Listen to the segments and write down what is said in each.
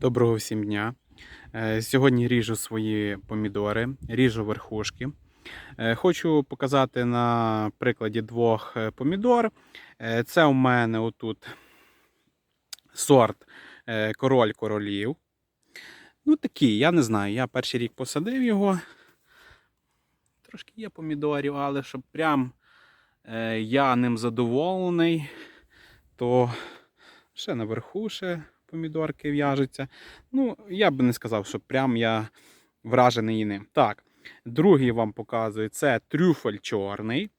Доброго всім дня. Е, Сьогодні ріжу свої помідори, ріжу верхушки. Е, Хочу показати на прикладі двох е, помідор. Це у мене отут сорт король королів. Ну, такий, я не знаю. Я перший рік посадив його. Трошки є помідорів, але щоб прям я ним задоволений, то ще наверху ще помідорки в'яжуться. Ну, я би не сказав, що прям я вражений ним. Так, другий вам показую це трюфель чорний.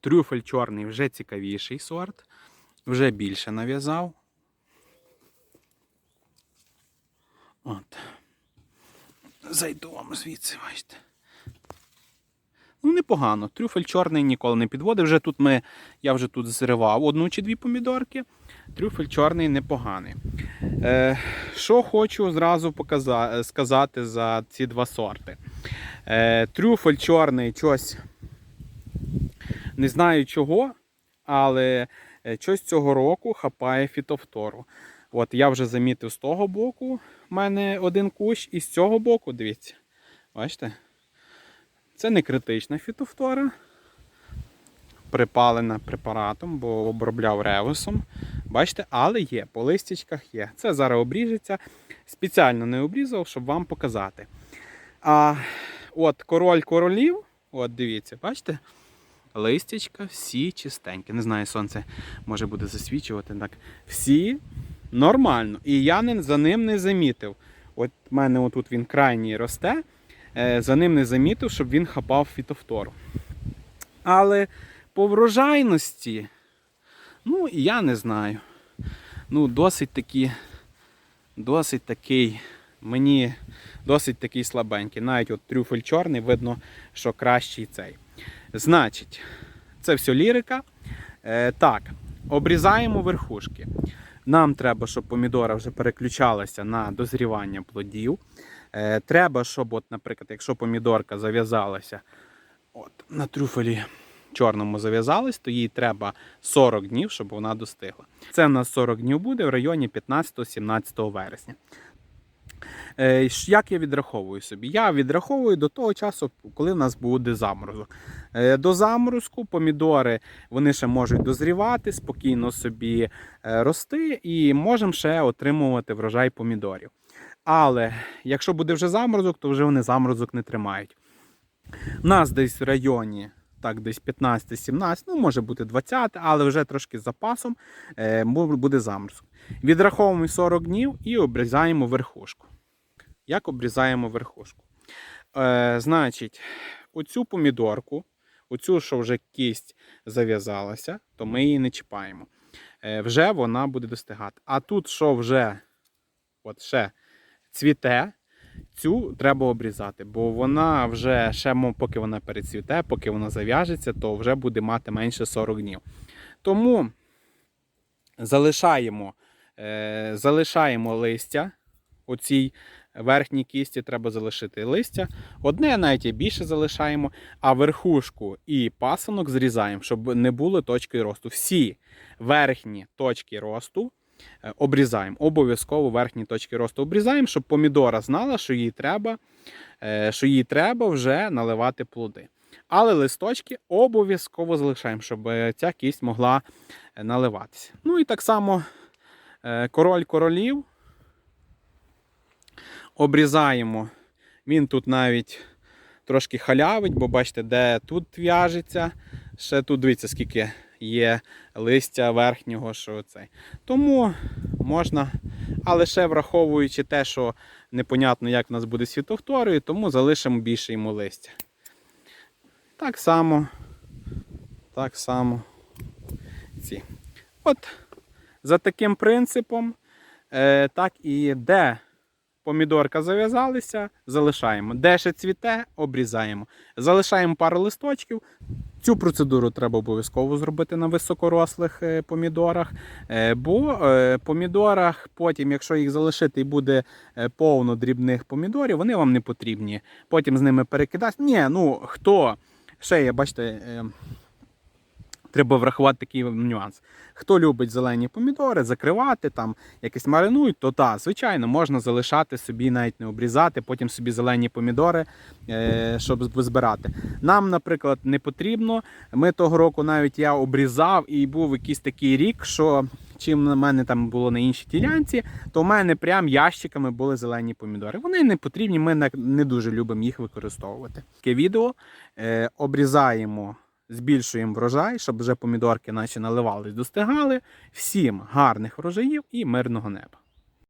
Трюфель чорний вже цікавіший сорт. Вже більше нав'язав. От. Зайду вам звідси, бачите. Ну, непогано. Трюфель чорний ніколи не підводив. Вже тут ми, я вже тут зривав одну чи дві помідорки. Трюфель чорний непоганий. Е, що хочу зразу показа- сказати за ці два сорти. Е, трюфель чорний щось не знаю чого, але е, щось цього року хапає фітофтору. От я вже замітив з того боку, в мене один кущ, і з цього боку, дивіться, бачите? Це не критична фітофтора, припалена препаратом, бо обробляв ревусом. Бачите, але є, по листячках є. Це зараз обріжеться. Спеціально не обрізав, щоб вам показати. А от король королів, от дивіться, бачите? Листячка всі чистенькі. Не знаю, сонце може буде засвічувати. так. Всі нормально. І я за ним не замітив. От в мене отут він крайній росте. Е, За ним не замітив, щоб він хапав фітофтору. Але по врожайності, ну, я не знаю. Ну, досить такі, досить такий, мені досить такий слабенький. Навіть от трюфель чорний, видно, що кращий цей. Значить, це все лірика. Е, так, обрізаємо верхушки. Нам треба, щоб помідора вже переключалася на дозрівання плодів. Е, треба, щоб, от, наприклад, якщо помідорка зав'язалася от, на трюфелі чорному зав'язалась, то їй треба 40 днів, щоб вона достигла. Це в нас 40 днів буде в районі 15-17 вересня. Е, Як я відраховую собі? Я відраховую до того часу, коли в нас буде заморозок. Е, До заморозку помідори вони ще можуть дозрівати, спокійно собі рости і можемо ще отримувати врожай помідорів. Але якщо буде вже заморозок, то вже вони заморозок не тримають. У нас десь в районі, так, десь 15-17, ну може бути 20, але вже трошки з запасом е, буде заморозок. Відраховуємо 40 днів і обрізаємо верхушку. Як обрізаємо верхушку? Е, значить, оцю помідорку, оцю, що вже кість зав'язалася, то ми її не чіпаємо. Е, вже вона буде достигати. А тут, що вже от ще цвіте, цю треба обрізати, бо вона вже ще, поки вона перецвіте, поки вона зав'яжеться, то вже буде мати менше 40 днів. Тому залишаємо, е, залишаємо листя. Оцій верхній кісті треба залишити листя. Одне навіть і більше залишаємо, а верхушку і пасанок зрізаємо, щоб не було точки росту. Всі верхні точки росту обрізаємо. Обов'язково верхні точки росту обрізаємо, щоб помідора знала, що їй треба, е, що їй треба вже наливати плоди. Але листочки обов'язково залишаємо, щоб е, ця кість могла е, наливатися. Ну і так само е, король королів обрізаємо. Він тут навіть трошки халявить, бо бачите, де тут в'яжеться. Ще тут дивіться, скільки є листя верхнього. що цей. Тому можна, але ще враховуючи те, що непонятно, як в нас буде світовторою, тому залишимо більше йому листя. Так само, так само ці. От за таким принципом, е, так і де помідорка зав'язалися, залишаємо. Де ще цвіте, обрізаємо. Залишаємо пару листочків. Цю процедуру треба обов'язково зробити на високорослих е, помідорах, е, бо е, помідорах потім, якщо їх залишити і буде повно дрібних помідорів, вони вам не потрібні. Потім з ними перекидати. Ні, ну хто ще є, бачите, Треба врахувати такий нюанс. Хто любить зелені помідори, закривати там, якось маринують, то так, звичайно, можна залишати собі, навіть не обрізати, потім собі зелені помідори, е, щоб збирати. Нам, наприклад, не потрібно. Ми того року навіть я обрізав і був якийсь такий рік, що чим на мене там було на іншій ділянці, то в мене прям ящиками були зелені помідори. Вони не потрібні, ми не дуже любимо їх використовувати. Таке відео е, обрізаємо, збільшуємо врожай, щоб вже помідорки наші наливались, достигали. Всім гарних врожаїв і мирного неба.